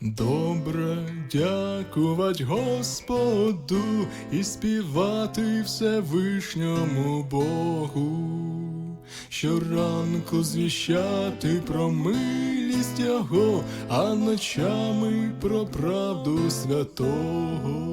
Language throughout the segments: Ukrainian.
Добре дякувать Господу і співати Всевишньому Богу, щоранку звіщати про милість Його, а ночами про правду святого.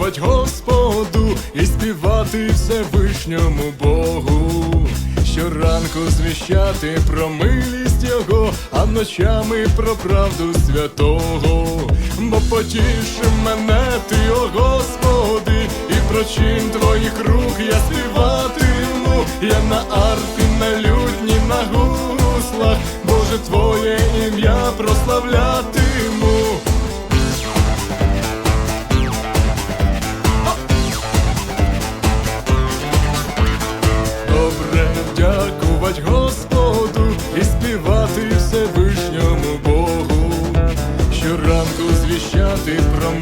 Дякувать Господу і співати Всевишньому Богу. Щоранку звіщати про милість Його, а ночами про правду святого. Бо потіши мене ти, о Господи, і про чин твоїх рук я співатиму. Я на арфі, на лютні, на гуслах, Боже, Твоє ім'я прославлятиму.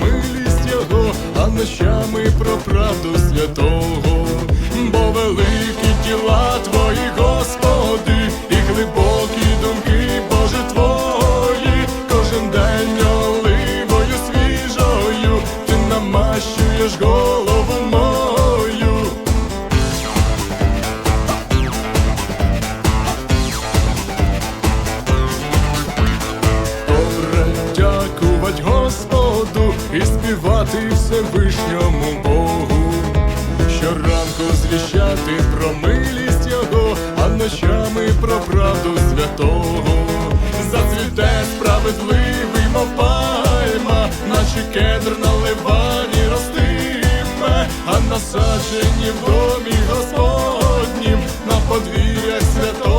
Милість Його, а ночами про правду святого, співати Всевишньому Богу, щоранку звіщати про милість Його, а ночами про правду святого, зацвіте справедливий, мов пальма, наче кедр на ливані ростиме, а насаджені в домі Господнім на подвір'ях святого.